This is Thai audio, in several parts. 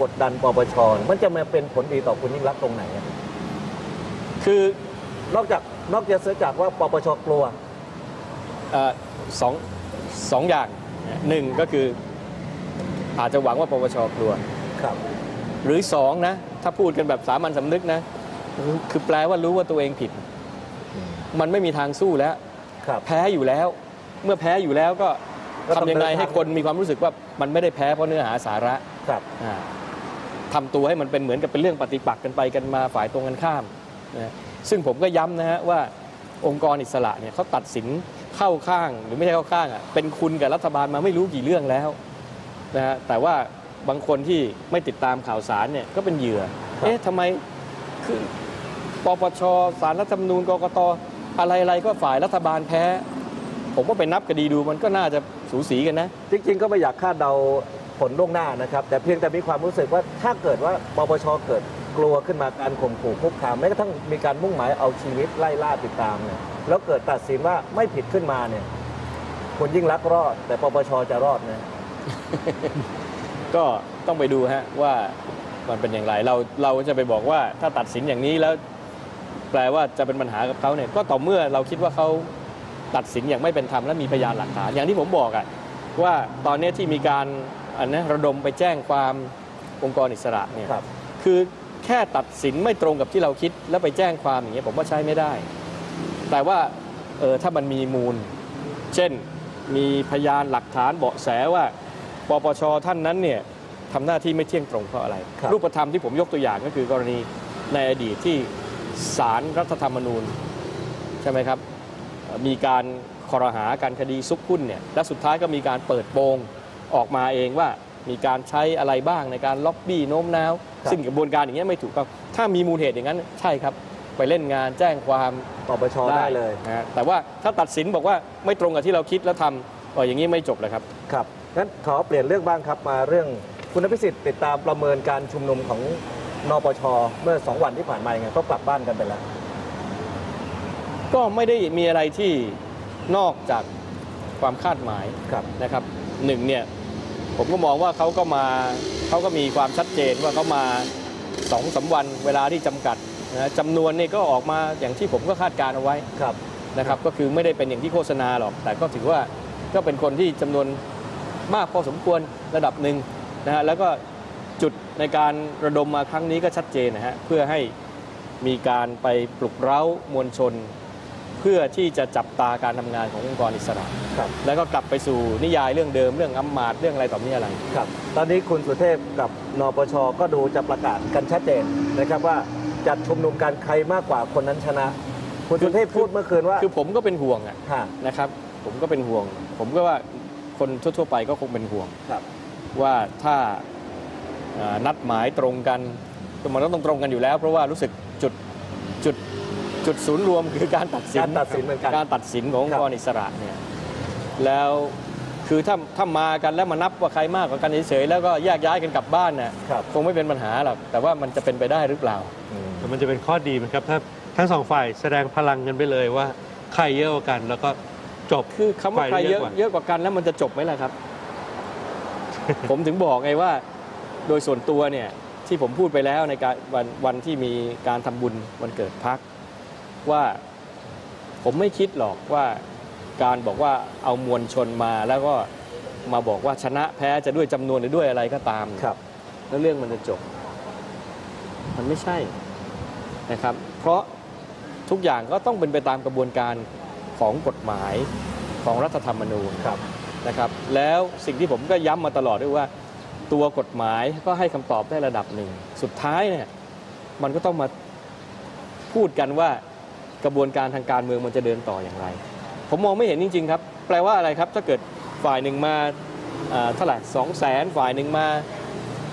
กดดันปปช มันจะมาเป็นผลดีต่อคุณยิ่งรักษณ์ตรงไหนอะคือนอกจากนอกจากเสียจากว่าปปชกลัว เอ่อสองสองอย่างนะหนึ่งก็คืออาจจะหวังว่าปปชกลัว ครับ หรือสองนะ ถ้าพูดกันแบบสามัญสำนึกนะ คือแปลว่ารู้ว่าตัวเองผิด มันไม่มีทางสู้แล้ว ครับ แพ้อยู่แล้ว เมื่อแพ้อยู่แล้วก็ก็ต้องทำยังไงเดินทาง ให้คนมีความรู้สึกว่ามันไม่ได้แพ้เพราะเนื้อหาสาระครับ อ่า ทำตัวให้มันเป็นเหมือนกับเป็นเรื่องปฏิปักษ์กันไปกันมาฝ่ายตรงกันข้ามนะซึ่งผมก็ย้ำนะฮะว่าองค์กรอิสระเนี่ยเขาตัดสินเข้าข้าง หรือไม่ใช่เข้าข้างอะเป็นคุณกับรัฐบาลมาไม่รู้กี่เรื่องแล้วนะฮะแต่ว่าบางคนที่ไม่ติดตามข่าวสารเนี่ยก็เป็นเหยื่อเอ๊ะทำไมคือปปชสารรัฐธรรมนูญกกตอะไรๆก็ฝ่ายรัฐบาลแพ้ ผมว่าไปนับคดีดูมันก็น่าจะสูสีกันนะ จริง ๆ ก็ไม่อยากคาดเดา ผลล่วงหน้านะครับ แต่เพียงแต่มีความรู้สึกว่าถ้าเกิดว่าปปชเกิดกลัวขึ้นมาการข่มขู่คุกคามแม้กระทั่งมีการมุ่งหมายเอาชีวิตไล่ล่าติดตามเนี่ยแล้วเกิดตัดสินว่าไม่ผิดขึ้นมาเนี่ยคุณยิ่งรักรอด แต่ปปชจะรอดนะก็ต้องไปดูฮะว่ามันเป็นอย่างไรเราเราจะไปบอกว่าถ้าตัดสินอย่างนี้แล้ว แปลว่าจะเป็นปัญหากับเขาเนี่ยก็ต่อเมื่อเราคิดว่าเขาตัดสินอย่างไม่เป็นธรรมและมีพยานหลักฐานอย่างที่ผมบอกอะว่าตอนนี้ที่มีการ อันนะระดมไปแจ้งความองค์กรอิสระเนี่ยครับ คือแค่ตัดสินไม่ตรงกับที่เราคิดแล้วไปแจ้งความอย่างเงี้ยผมว่าใช้ไม่ได้ แต่ว่าเออถ้ามันมีมูล เช่นมีพยานหลักฐานเบาะแสว่าปปชท่านนั้นเนี่ยทำหน้าที่ไม่เที่ยงตรงเพราะอะไรครับรูปธรรมที่ผมยกตัวอย่างก็คือกรณีในอดีตที่ศาลรัฐธรรมนูญใช่ไหมครับเอ่อมีการคอรหาการคดีซุกหุ้นเนี่ยและสุดท้ายก็มีการเปิดโปง ออกมาเองว่ามีการใช้อะไรบ้างในการล็อบบี้โน้มน้าวครับซึ่งกระบวนการอย่างเงี้ยไม่ถูกต้องถ้ามีมูลเหตุอย่างนั้นใช่ครับ ไปเล่นงานแจ้งความปปชได้เลยนะฮะแต่ว่าถ้าตัดสินบอกว่าไม่ตรงกับที่เราคิดแล้วทำเอออย่างนี้ไม่จบเลยครับครับงั้นขอเปลี่ยนเรื่องบ้างครับมาเรื่องคุณพิสิทธิ์ติดตามประเมินการชุมนุมของนปชเมื่อสองวันที่ผ่านมายังไงก็กลับบ้านกันไปแล้ว ก็ไม่ได้มีอะไรที่นอกจากความคาดหมายครับนะครับหนึ่งเนี่ย ผมก็มองว่าเขาก็มาเขาก็มีความชัดเจนว่าเขามาสองสามวันเวลาที่จำกัดนะจำนวนเนี่ยก็ออกมาอย่างที่ผมก็คาดการณ์เอาไว้ครับนะครับก็คือไม่ได้เป็นอย่างที่โฆษณาหรอก แต่ก็ถือว่าก็เป็นคนที่จำนวนมากพอสมควรระดับหนึ่งนะฮะแล้วก็จุดในการระดมมาครั้งนี้ก็ชัดเจนนะฮะเพื่อให้มีการไปปลุกเร้ามวลชน เพื่อที่จะจับตาการทำงานขององค์กรอิสระครับแล้วก็กลับไปสู่นิยายเรื่องเดิมเรื่องอำมาตย์เรื่องอะไรต่อมีอะไรครับ ตอนนี้คุณสุเทพกับนปชก็ดูจะประกาศกันชัดเจนนะครับว่าจัดชุมนุมกันใครมากกว่าคนนั้นชนะ คุณสุเทพพูดเมื่อคืนว่า คือผมก็เป็นห่วงอะฮะนะครับ ผมก็เป็นห่วง ผมก็ว่าคนทั่ว ๆ ไปก็คงเป็นห่วงครับว่าถ้าเอ่อนัดหมายตรงกันก็มันก็ต้องตรงกันอยู่แล้ว เพราะว่ารู้สึกจุดจุด จุดศูนย์รวมคือการตัดสินการตัดสินเหมือนกันการตัดสินขององครัค์บกรอิสระเนี่ยแล้วคือถ้าถ้ามากันแล้วมานับว่าใครมากกว่ากันเฉยๆแล้วก็แยกย้ายกันกลับบ้านน่ะครับคงไม่เป็นปัญหาหรอกแต่ว่ามันจะเป็นไปได้หรือเปล่าอืมแต่มันจะเป็นข้อดีไหมครับถ้าทั้งสองฝ่ายแสดงพลังกันไปเลยว่าใครเยอะกว่ากันแล้วก็จบคือคำว่าฝ่ายใครเยเยอะอะกว่าเยอะกว่ากันแล้วมันจะจบไหมล่ะครับ ผมถึงบอกไงว่า โดยส่วนตัวเนี่ยที่ผมพูดไปแล้วในการวันวันที่มีการทำบุญวันเกิดพัก ว่าผมไม่คิดหรอกว่าการบอกว่าเอามวลชนมาแล้วก็มาบอกว่าชนะแพ้จะด้วยจำนวนหรือด้วยอะไรก็ตามครับ แล้วเรื่องมันจะจบ มันไม่ใช่นะครับ เพราะทุกอย่างก็ต้องเป็นไปตามกระบวนการของกฎหมายของรัฐธรรมนูญครับนะครับ แล้วสิ่งที่ผมก็ย้ำมาตลอดด้วยว่า ตัวกฎหมายก็ให้คำตอบได้ระดับหนึ่ง สุดท้ายเนี่ยมันก็ต้องมาพูดกันว่า กระบวนการทางการเมืองมันจะเดินต่ออย่างไร ผมมองไม่เห็นจริง ๆ ครับ แปลว่าอะไรครับ ถ้าเกิดฝ่ายหนึ่งมาอ่าเท่าไหร่สองแสนฝ่ายหนึ่งมา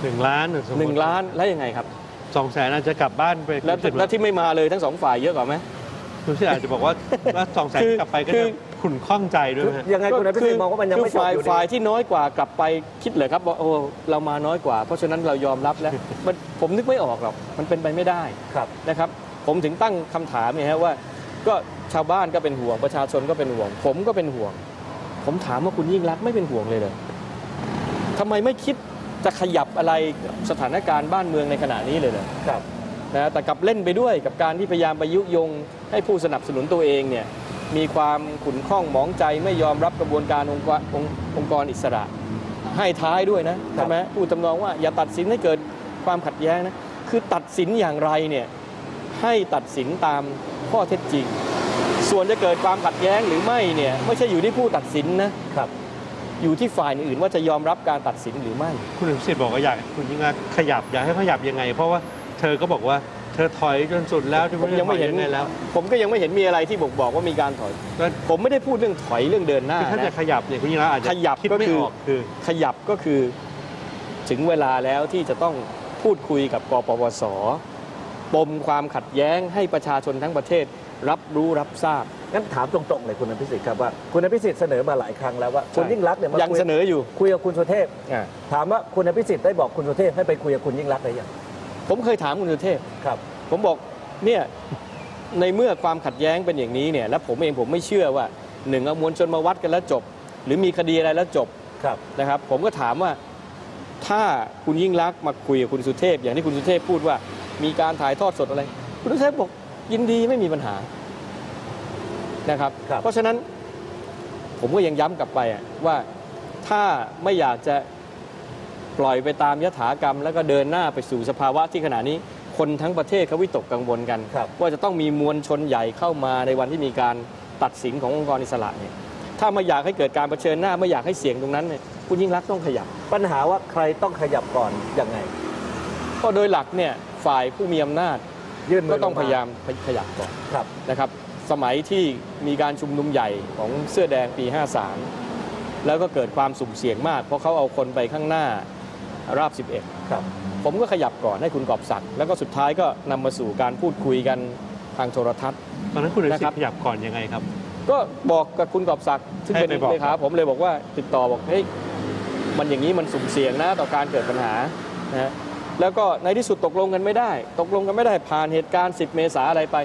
หนึ่งล้านสมมุติหนึ่งล้านแล้วยังไงครับสองแสนอาจจะกลับบ้านไปแล้วคิดแล้วที่ไม่มาเลยทั้งสองฝ่ายเยอะกว่าไหมคุณที่อาจจะบอกว่าว่าสองแสนคือกลับไปก็คืจะอขุ่นข้องใจด้วยไหมฮะยังไงคุณอภิสิทธิ์มองว่ามันยังคืไม่จบฝ่ายอยู่ดีฝ่ายที่น้อยกว่ากลับไปคิดเลยครับว่าโอ้เรามาน้อยกว่า เพราะฉะนั้นเรายอมรับแล้วมันผมนึกไม่ออกหรอกมันเป็นไปไม่ได้ครับนะครับ ผมถึงตั้งคำถามเนี่ยฮะว่า ก็ชาวบ้านก็เป็นห่วงประชาชนก็เป็นห่วง ผมก็เป็นห่วง ผมถามว่าคุณยิ่งรักษณ์ไม่เป็นห่วงเลยเลยทำไมไม่คิดจะขยับอะไรกับสถานการณ์บ้านเมืองในขณะนี้เลยเหรอครับนะแต่กลับเล่นไปด้วยกับการที่พยายามไปยุยง ให้ผู้สนับสนุนตัวเองเนี่ยมีความขุนข้องหมองใจไม่ยอมรับกระบวนการองค์กรองค์องค์กรอิสระ ให้ท้ายด้วยนะใช่ไหมพูดทำนองว่าอย่าตัดสินให้เกิดความขัดแย้งนะคือตัดสินอย่างไรเนี่ย ให้ตัดสินตามข้อเท็จจริง ส่วนจะเกิดความขัดแย้งหรือไม่เนี่ยไม่ใช่อยู่ที่ผู้ตัดสินนะครับ อยู่ที่ฝ่ายอื่นว่าจะยอมรับการตัดสินหรือไม่ คุณอภิสิทธิ์บอกว่าอยากให้คุณยิ่งรักษณ์ขยับอยากให้ขยับยังไง เพราะว่าเธอก็บอกว่าเธอถอยจนสุดแล้วที่ผมยังไม่เห็นไงแล้ว ผมก็ยังไม่เห็นมีอะไรที่บอกบอกว่ามีการถอย ก็ผมไม่ได้พูดเรื่องถอยเรื่องเดินหน้าคือถ้าจะนะ ขยับเนี่ยคุณยิ่งรักษณ์อาจจะขยับคิดก็ไม่คืออ อกคือ ขยับก็คือถึงเวลาแล้วที่จะต้องพูดคุยกับกปปส ปมความขัดแย้งให้ประชาชนทั้งประเทศ รับรู้รับทราบ งั้นถามตรงๆเลยคุณอภิสิทธิ์ครับว่าคุณอภิสิทธิ์เสนอมาหลายครั้งแล้วว่าคุณยิ่งรักษณ์เนี่ยมายังคุยเสนออยู่คุยกับคุณสุเทพอ่าถามว่าคุณอภิสิทธิ์ได้บอกคุณสุเทพให้ไปคุยกับคุณยิ่งรักษณ์หรือยังผมเคยถามคุณสุเทพ ครับ ผมบอกเนี่ยในเมื่อความขัดแย้งเป็นอย่างนี้เนี่ยแล้วผมเองผมไม่เชื่อว่าหนึ่งเอามวลชนมาวัดกันแล้วจบ หรือมีคดีอะไรแล้วจบครับ นะครับ ผมก็ถามว่าถ้าคุณยิ่งรักษณ์มาคุยกับคุณสุเทพ อย่างที่คุณสุเทพพูดว่า มีการถ่ายทอดสดอะไร คุณสุเทพบอกยินดีไม่มีปัญหานะครับครับเพราะฉะนั้นผมก็ยังย้ำกลับไปอะว่าถ้าไม่อยากจะปล่อยไปตามยถากรรม แล้วก็เดินหน้าไปสู่สภาวะที่ขณะนี้คนทั้งประเทศเขาวิตกกังวลกันครับว่าจะต้องมีมวลชนใหญ่เข้ามาในวันที่มีการตัดสินขององค์กรอิสระเนี่ยถ้าไม่อยากให้เกิดการเผชิญหน้าไม่อยากให้เสียงตรงนั้นเนี่ยคุณยิ่งรักษณ์ต้องขยับ ปัญหาว่าใครต้องขยับก่อนยังไง ก็โดยหลักเนี่ยฝ่ายผู้มีอำนาจยื่นมืก็อต้องลพยายามขยับก่อนครับนะครับ สมัยที่มีการชุมนุมใหญ่ของเสื้อแดงปี 53 แล้วก็เกิดความสุ่มเสี่ยงมาก เพราะเขาเอาคนไปข้างหน้าราบ 11 ครับ ผมก็ขยับก่อนให้คุณกอบศักดิ์แล้วก็สุดท้ายก็นำมาสู่การพูดคุยกันทางโทรทัศน์ตอนนั้นคุณอภิสิทนะครับธิ์ขยับก่อนยังไงครับ ก็บอกกับคุณกอบศักดิ์ซึ่งเป็นให้ไปบอกเลขาผมเลยบอกว่าติดต่อบอกเฮ้ยมันอย่างนี้มันสุ่มเสี่ยงนะต่อการเกิดปัญหานะฮะ แล้วก็ในที่สุดตกลงกันไม่ได้ ตกลงกันไม่ได้ผ่านเหตุการณ์ 10 เมษาอะไรไป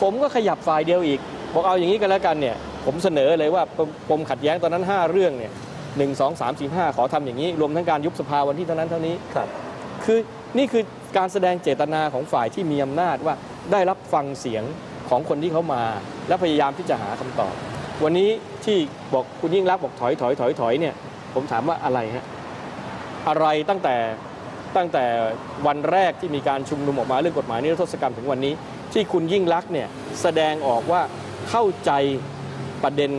ผมก็ขยับฝ่ายเดียวอีก บอกเอาอย่างนี้กันแล้วกันเนี่ย ผมเสนอเลยว่าปมปมขัดแย้งตอนนั้น 5 เรื่องเนี่ยหนึ่งสองสามสี่ห้าขอทำอย่างนี้ รวมทั้งการยุบสภาวันที่เท่านั้นเท่านี้ครับคือนี่คือการแสดงเจตนาของฝ่ายที่มีอำนาจว่าได้รับฟังเสียงของคนที่เขามา และพยายามที่จะหาคำตอบ วันนี้ที่บอกคุณยิ่งรักษณ์บอกถอยถอยถอยถอยเนี่ยผมถามว่าอะไรฮะอะไรตั้งแต่ ตั้งแต่วันแรกที่มีการชุมนุมออกมาเรื่องกฎหมายนิรโทษกรรมถึงวันนี้ ที่คุณยิ่งรักษณ์เนี่ยแสดงออกว่าเข้าใจประเด็น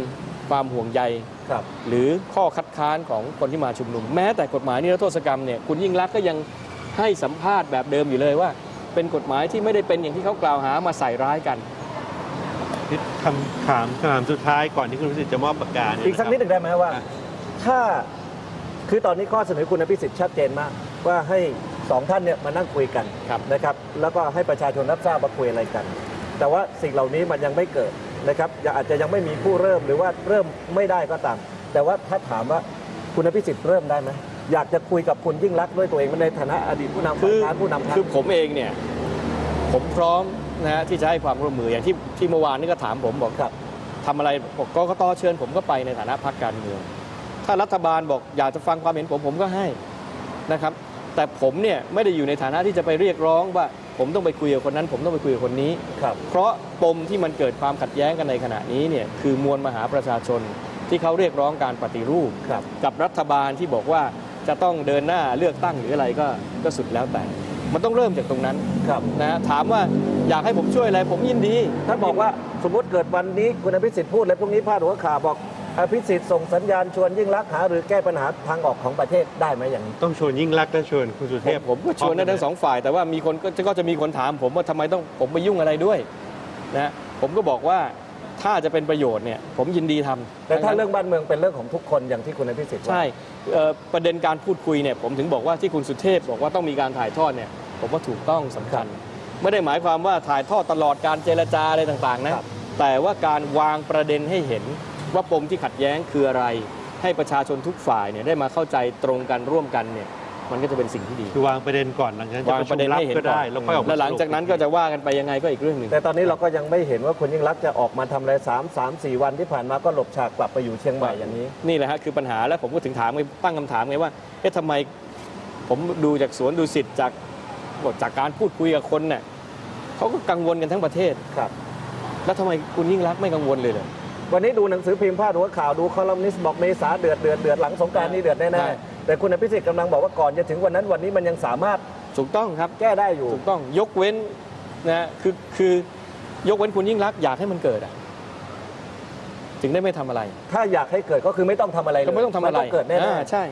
ความห่วงใยครับหรือข้อคัดค้านของคนที่มาชุมนุม แม้แต่กฎหมายนิรโทษกรรมเนี่ยคุณยิ่งรักษณ์ก็ยังให้สัมภาษณ์แบบเดิมอยู่เลยว่า เป็นกฎหมายที่ไม่ได้เป็นอย่างที่เขากล่าวหามาใส่ร้ายกันคำถามคำถามสุดท้ายก่อนที่คุณอภิสิทธิ์จะมอบปากกาเนี่ยอีกสักนิดหนึ่งได้ไหมว่าอะถ้าคือตอนนี้ข้อเสนอคุณอภิสิทธิ์ชัดเจนมาก ว่าให้สองท่านเนี่ยมานั่งคุยกันครับนะครับ แล้วก็ให้ประชาชนรับทราบว่าคุยอะไรกัน แต่ว่าสิ่งเหล่านี้มันยังไม่เกิดนะครับยังอาจจะยังไม่มีผู้เริ่มหรือว่าเริ่มไม่ได้ก็ตาม แต่ว่าถ้าถามว่าคุณอภิสิทธิ์เริ่มได้ไหมอยากจะคุยกับคุณยิ่งรักษณ์ด้วยตัวเองในฐานะอดีตผู้นำคืฝ่ายอค้านผู้นำพรรคคือผมเองเนี่ยผมพร้อมนะฮะที่จะให้ความร่วมมืออย่างที่ที่เมื่อวานนี้ก็ถามผมบอกครับทำอะไรบอกกกตเชิญ ผมก็ไปในฐานะพรรคการเมือง ถ้ารัฐบาลบอกอยากจะฟังความเห็นผมผมก็ให้นะครับ แต่ผมเนี่ยไม่ได้อยู่ในฐานะที่จะไปเรียกร้องว่า ผมต้องไปคุยกับคนนั้น ผมต้องไปคุยกับคนนี้ ครับ เพราะปมที่มันเกิดความขัดแย้งกันในขณะนี้เนี่ยคือมวลมหาประชาชนที่เขาเรียกร้องการปฏิรูป ครับ กับรัฐบาลที่บอกว่าจะต้องเดินหน้าเลือกตั้งหรืออะไรก็ก็สุดแล้วแต่ มันต้องเริ่มจากตรงนั้นครับ นะถามว่าอยากให้ผมช่วยอะไรผมยินดี ท่านบอกว่าสมมติเกิดวันนี้คุณอภิสิทธิ์พูดแล้วพรุ่งนี้พาดหัวข่าวบอก อภิสิทธิ์ส่งสัญญาณชวนยิ่งรักษณ์หาหรือแก้ปัญหาทางออกของประเทศได้ไหมอย่างนี้ ต้องชวนยิ่งรักษณ์และชวนคุณสุผเทมพผมก็ชวนได้ทั้งสองฝ่าย แต่ว่ามีคนก็ก็จะมีคนถามผมว่าทำไมต้องผมไปยุ่งอะไรด้วยนะผมก็บอกว่าถ้าจะเป็นประโยชน์เนี่ยผมยินดีทำแต่ถ้าเรื่องบ้านเมืองเป็นเรื่องของทุกคนอย่างที่คุณอภิสิทธิ์ว่า ใช่เอ่อประเด็นการพูดคุยเนี่ยผมถึงบอกว่าที่คุณสุเทพบอกว่าต้องมีการถ่ายทอดเนี่ยผมว่าถูกต้องสำคัญ ไม่ได้หมายความว่าถ่ายทอดตลอดการเจรจาอะไรต่างๆนะครับ แต่ว่าการวางประเด็นให้เห็น ว่าปมที่ขัดแย้งคืออะไร ให้ประชาชนทุกฝ่ายเนี่ยได้มาเข้าใจตรงกันร่วมกันเนี่ยมันก็จะเป็นสิ่งที่ดีคือวางประเด็นก่อนหลังจากนั้นจะวางประประชุเด็นมลับให้เห็นก็ก่อได้นแล้วค่อยออกมาแล้วหลังสรุปจากนั้นก็จะว่ากันไปยังไงก็อีกเรื่องหนึ่งแต่ตอนนี้เราก็ยังไม่เห็นว่าคุณยิ่งรักษณ์จะออกมาทำอะไรสามสามสี่วันที่ผ่านมาก็หลบฉากกลับไปอยู่เชียงใหม่อย่างนี้นี่แหละฮะคือปัญหาแล้วผมก็ถึงถามไงตั้งคำถามไงว่าเอ๊ะทำไมพผมดูจากสวนดูสิทธิ์จากจากการพูดคุยกับคนเนี่ยเขาก็กังวลกันทั้งประเทศครับ แล้วทำไมคุณยิ่งรักษณ์ไม่กังวลเลยเลย วันนี้ดูหนังสือพิมพ์พาดหัวข่าวดูคอลัมนิสต์บอกเมษาเดือดเดือดเดือดหลังสงกรารนี่เดือดใช่แน่ๆแต่คุณอภิสิทธิ์กำลังบอกว่าก่อนจะถึงวันนั้นวันนี้มันยังสามารถถูกต้องครับแก้ได้อยู่ถูกต้องยกเว้นนะฮะคือคือยกเว้นคุณยิ่งรักษณ์อยากให้มันเกิดอะถึงได้ไม่ทำอะไร ถ้าอยากให้เกิดก็คือไม่ต้องทำอะไรเลยก็ไม่ต้องทำอะไรนเกิดแน่อ่าใช่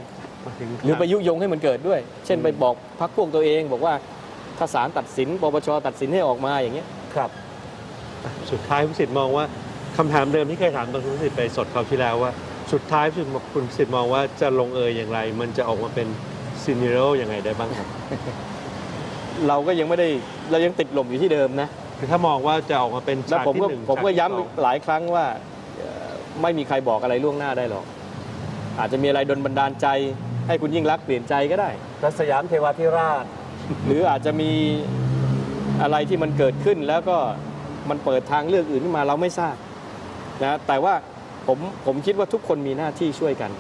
มาถึงหรือไปยุยงให้มันเกิดด้วย เช่นไปบอกพักพวกตัวเอง บอกว่าถ้าศาลตัดสินปปชตัดสินให้ออกมาอย่างเงี้ยๆครับ สุดท้ายคุณสิทธิ์มองว่า คำถามเดิมที่เคยถามตอนคุณสิทธิ์ไปสดคราวที่แล้วว่า สุดท้ายคุณคุณสิทธิ์มองว่าจะลงเอยอย่างไร มันจะออกมาเป็นซีนิโร่ยังไงได้บ้างครับ เราก็ยังไม่ได้เรายังติดลมอยู่ที่เดิมนะคือถ้ามองว่าจะออกมาเป็นแล้วฉากผมที่ก็หนึ่งผมก็ฉาที่ย้ำสองหลายครั้งว่าเอ่อไม่มีใครบอกอะไรล่วงหน้าได้หรอก อาจจะมีอะไรดนบันดาลใจ ให้คุณยิ่งรักษณ์เปลี่ยนใจก็ได้ พระสยามเทวาธิราช หรืออาจจะมีอะไรที่มันเกิดขึ้นแล้วก็มันเปิดทางเลือกอื่นขึ้นมาเราไม่ทราบ นะแต่ว่าผมผมคิดว่าทุกคนมีหน้าที่ช่วยกัน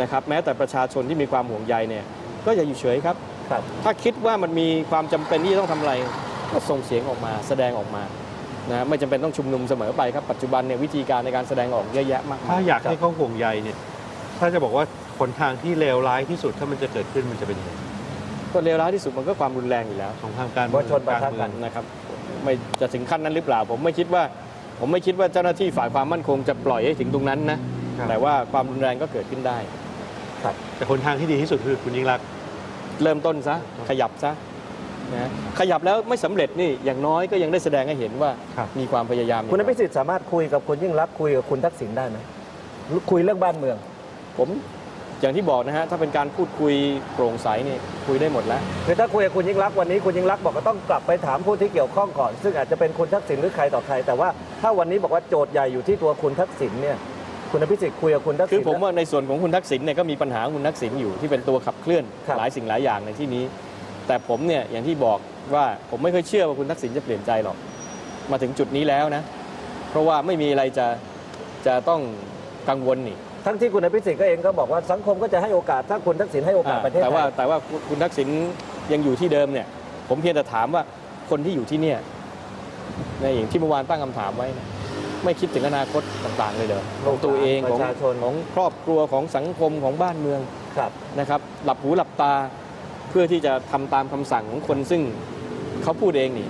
นะครับแม้แต่ประชาชนที่มีความห่วงใยเนี่ยก็อย่าอยู่เฉยครับครับถ้าคิดว่ามันมีความจำเป็นที่จะต้องทำอะไรก็ส่งเสียงออกมาแสดงออกมานะไม่จำเป็นต้องชุมนุมเสมอไปครับปัจจุบันเนี่ยวิธีการในการแสดงออกเยอะแยะมากมายถ้าอยากให้เขาห่วงใยเนี่ยถ้าจะบอกว่าหนทางที่เลวร้ายที่สุดถ้ามันจะเกิดขึ้นมันจะเป็นยังไงก็เลวร้ายที่สุดมันก็ความรุนแรงอยู่แล้วของทางการมวลชนปะทะเมืกัอนงนะครับ ไม่จะถึงขั้นนั้นหรือเปล่า ผมไม่คิดว่า ผมไม่คิดว่าเจ้าหน้าที่ฝ่ายความมั่นคงจะปล่อยให้ถึงตรงนั้นนะ ครับ แต่ว่าความรุนแรงก็เกิดขึ้นได้ แต่หนทางที่ดีที่สุดคือคุณยิ่งรักษณ์ เริ่มต้นซะ ขยับซะนะขยับแล้วไม่สำเร็จนี่อย่างน้อยก็ยังได้แสดงให้เห็นว่าครับ มีความพยายามคุณอภิสิทธิ์สามารถคุยกับคุณยิ่งรักษณ์คุยกับคุณทักษิณได้ไหมคุยเรื่องบ้านเมือง ผม อย่างที่บอกนะฮะถ้าเป็นการพูดคุยโปร่งใสนี่คุยได้หมดแล้ว คือถ้าคุยกับคุณยิ่งรักษณ์วันนี้คุณยิ่งรักษณ์บอกก็ต้องกลับไปถามผู้ที่เกี่ยวข้องก่อน ซึ่งอาจจะเป็นคุณทักษิณหรือใครต่อใคร แต่ว่าถ้าวันนี้บอกว่าโจทย์ใหญ่อยู่ที่ตัวคุณทักษิณเนี่ยคุณอภิสิทธิ์คุยกับคุณทักษิณ คือผมว่าในส่วนของคุณทักษิณเนี่ยก็มีปัญหาของคุณทักษิณอยู่ที่เป็นตัวขับเคลื่อนครับ หลายสิ่งหลายอย่างในที่นี้ แต่ผมเนี่ยอย่างที่บอกว่าผมไม่เคยเชื่อว่าคุณทักษิณจะเปลี่ยนใจหรอกมาถึงจุดนี้แล้วนะ เพราะว่าไม่มีอะไรจะจะต้องกังวลนี่ ทั้งที่คุณอภิสิทธิ์ก็เองก็บอกว่าสังคมก็จะให้โอกาสถ้าคุณทักษิณให้โอกาสประเทศแต่ไทว่ายแต่ว่าคุณคุณทักษิณยังอยู่ที่เดิมเนี่ย ผมเพียงแต่ถามว่าคนที่อยู่ที่เนี่ยในอย่างที่เมื่อวานตั้งคำถามไว้นะไม่คิดถึงอนาคตต่างๆเลยเหรอของตัวเองปของระชาชนของครอบครัวของสังคมของบ้านเมือง ครับ นะครับหลับหูหลับตาเพื่อที่จะทำตามคำสั่งของคนซึ่งเขาพูดเองนี่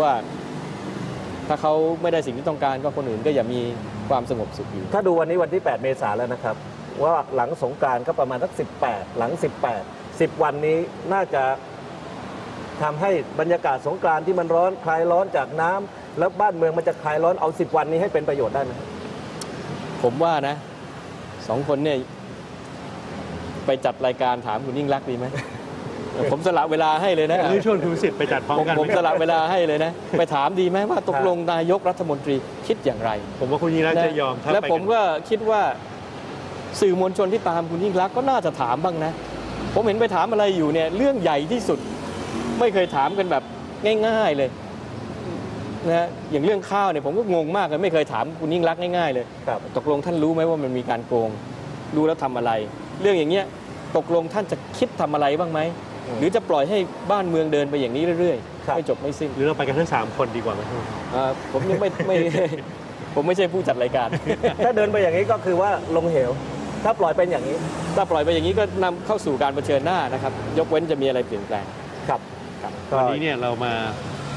ว่าถ้าเขาไม่ได้สิ่งที่ต้องการก็คนอื่นก็อย่ามี ความสงบสุขอยู่ ถ้าดูวันนี้วันที่ 8 เมษายนแล้วนะครับ ว่าหลังสงกรารก็ประมาณสัก 18 หลัง 18 10 วันนี้น่าจะทำให้บรรยากาศสงกรานต์ที่มันร้อนคลายร้อนจากน้ำแล้วบ้านเมืองมันจะคลายร้อนเอา 10 วันนี้ให้เป็นประโยชน์ได้ไหมผมว่านะสองคนเนี่ยไปจัดรายการถามคุณยิ่งรักษณ์ดีไหม ผมสละเวลาให้เลยนะหรือชวนคุณสิทธิ์ไปจัดพร้อมผมกันผมไหมสละเวลาให้เลยนะ ไปถามดีไหมว่าตกลงนายกรัฐมนตรีคิดอย่างไร ผมว่าคุณยิ่งรักษณ์จะยอมถ้าและไปผมก็คิดว่าสื่อมวลชนที่ตามคุณยิ่งรักษณ์ก็น่าจะถามบ้างนะ ผมเห็นไปถามอะไรอยู่เนี่ยเรื่องใหญ่ที่สุด ไม่เคยถามกันแบบง่าย ๆเลยนะฮะอย่างเรื่องข้าวเนี่ยผมก็งงมากเลยไม่เคยถามคุณยิ่งรักษณ์ง่ายๆเลยครับตกลงท่านรู้ไหมว่ามันมีการโกงรู้แล้วทำอะไร เรื่องอย่างเงี้ยตกลงท่านจะคิดทำอะไรบ้างไหมอืม หรือจะปล่อยให้บ้านเมืองเดินไปอย่างนี้เรื่อยครับๆไม่จบไม่สิ้นหรือเราไปกันทั้งสามคนดีกว่าไหมอ่าผมยังไม่ไม่ผมไม่ใช่ผู้จัดรายการ ถ้าเดินไปอย่างนี้ก็คือว่าลงเหว ถ้าปล่อยเป็นอย่างนี้ ถ้าปล่อยไปอย่างนี้ก็นำเข้าสู่การเผชิญหน้านะครับ ยกเว้นจะมีอะไรเปลี่ยนแปลงครับก็วันนี้เนี่ยเรามา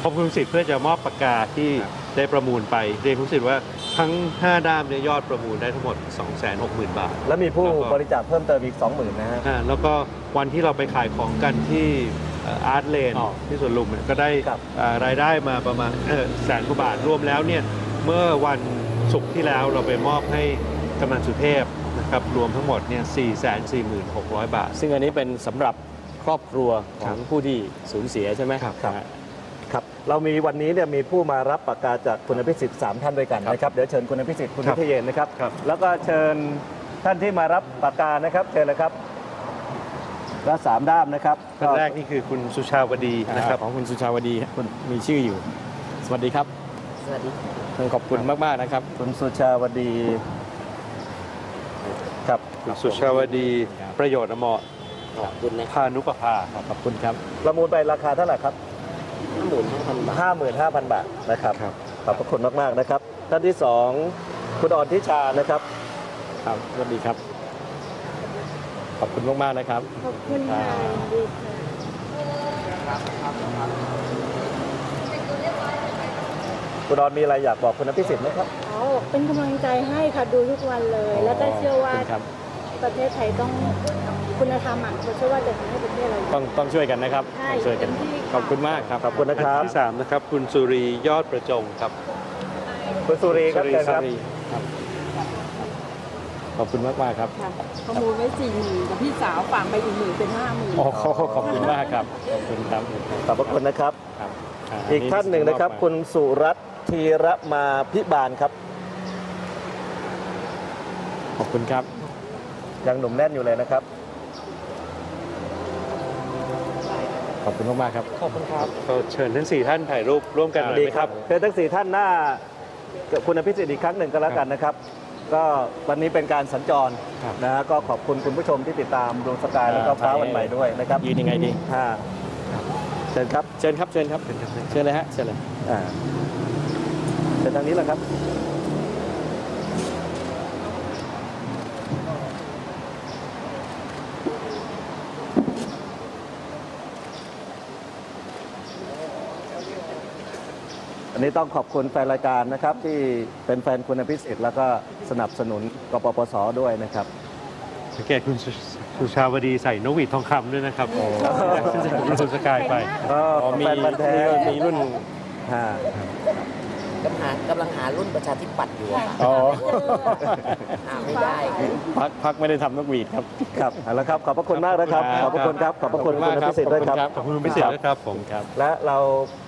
พบคุณสิทธิ์เพื่อจะมอบปากกาที่ได้ประมูลไปเรียนคุณสิทธิ์ว่าทั้ง 5 ด้ามเนี่ยยอดประมูลได้ทั้งหมด 260,000 บาท แล้วมีผู้แล้วก็บริจาคเพิ่มเติมอีก 20,000นะฮะอ่าแล้วก็ วันที่เราไปขายของกันที่อาร์ตเลนอ๋อที่สวนลุมเนี่ยก็ได้ครับอ่ารายได้มาประมาณเอ่อแสนกว่าบาทรวมแล้วเนี่ยเมื่อวันศุกร์ที่แล้วเราไปมอบให้กำนันสุเทพนะครับรวมทั้งหมดเนี่ย446,000 บาท ซึ่งอันนี้เป็นสำหรับครอบครัวขครัอบงผู้ที่สูญเสียใช่ไหมครับนะฮะครับเรามีวันนี้เนี่ยมีผู้มารับปากกาจากคุณอภิสิทธิ์สามท่านด้วยกันครับนะครับเดี๋ยวเชิญคุณอภิสิทธิ์คุณครัวิบทยเยนนะครับครับ แล้วก็เชิญท่านที่มารับปากกานะครับเชิญเลยครับ และสามด้ามนะครับท่านแรกนี่คือคุณสุชาวดีนะครับของคุณสุชาวดีคุณมีชื่ออยู่ สวัสดีครับ สวัสดีต้องขอบคุณมากๆนะครับ คุณสุชาวดีครับคุณสุชาวดีประโยชน์อมรขอบคุณนะพานุปภาครับขอบคุณครับประมูลไปราคาเท่าไหร่ครับห้าหมื่นห้าพันบาท55,000บาทนะครับครับขอบพระคุณมากๆนะครับท่านที่สองคุณอ่อนทิชานะครับครับสวัสดีครับ ขอบคุณมากๆนะครับ ขอบคุณค่ะดีค่ะ คุณอ่อนมีอะไรอยากบอกคุณอภิสิทธิ์ไหมครับ อ๋อเป็นกำลังใจให้ค่ะดูทุกวันเลย แล้วก็เชื่อว่าขบคุณครับ ประเทศไทยต้องคุณธรรมอะเราเชื่อว่าจะทำให้ประเทศเรา ต้องต้องช่วยกันนะครับใช่ต้องช่วยกัน เต็มที่ค่ะ ขอบคุณมากครับขอบคุณนะครับที่สามนะครับ คุณสุรียอดประจงครับ คุณสุรีครับสุรีเชิญครับ สุรีครับ ขอบคุณมากมากๆครับค่ะประมูลไว้สี่หมื่นกับพี่สาวฝากไปอีกหมื่นเป็นห้าหมื่นโอ้โหขอบคุณมากครับขอบคุณครับขอบพระคุณนะครับครับาอีกท่านหนึ่งนะครับ คุณสุรัตน์ธีระมาพิบาลครับ ขอบคุณครับ ยังหนุ่มแน่นอยู่เลยนะครับ ขอบคุณมากๆครับก็เชิญทั้งสี่ท่านถ่ายรูปร่วมกันหน่อยดีไหมคครัรับบเชิญทั้งสี่ท่านหน้ากับคุณอภิสิทธิ์อีกครั้งหนึ่งก็แล้วกันนะครับ ก็วันนี้เป็นการสัญจรครับนะฮะก็ขอบคุณคุณผู้ชมที่ติดตามดวงสกายแล้วก็ฟ้าวันใหม่ด้วยนะครับยืนยังไงดีอ่าเชิญครับเชิญครับเชิญครับเชิญเลยฮะเชิญเลยอ่าเชิญทางนี้แหละครับ อันนี้ต้องขอบคุณแฟนรายการนะครับที่เป็นแฟนคุณอภิสิทธิ์แล้วก็สนับสนุนกปปสด้วยนะครับ สังเกตคุณสุสุชาวดีใส่นกหวีดทองคำด้วยนะครับจากรุ่นสกายไปก็อ๋อมีแฟนพันธุ์แท้มีรุ่นอ่า กำลังหากำลังหารุ่นประชาธิปัตย์อยู่อะค่ะอ๋อ หาไม่ได้พักพักไม่ได้ทำนกหวีดครับ ครับเอาละครับ ขอบพระคุณมากนะครับ ขอบพระคุณครับ ขอบพระคุณขอบคุณคุณมากอภิสิทธิ์ด้วยครับครับขอบคุณพิเศษนะครับผมครับ และเรา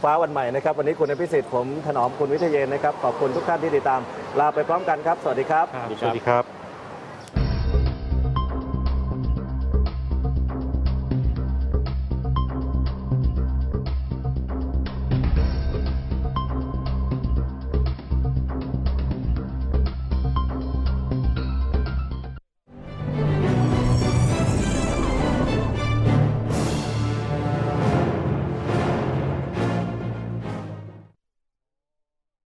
ฟ้าวันใหม่นะครับ วันนี้คุณอภิสิทธิ์ผมถนอมคุณวิทยเยนนะครับ ขอบคุณทุกท่านที่ติดตาม ลาไปพร้อมกันครับ สวัสดีครับ สวัสดีครับ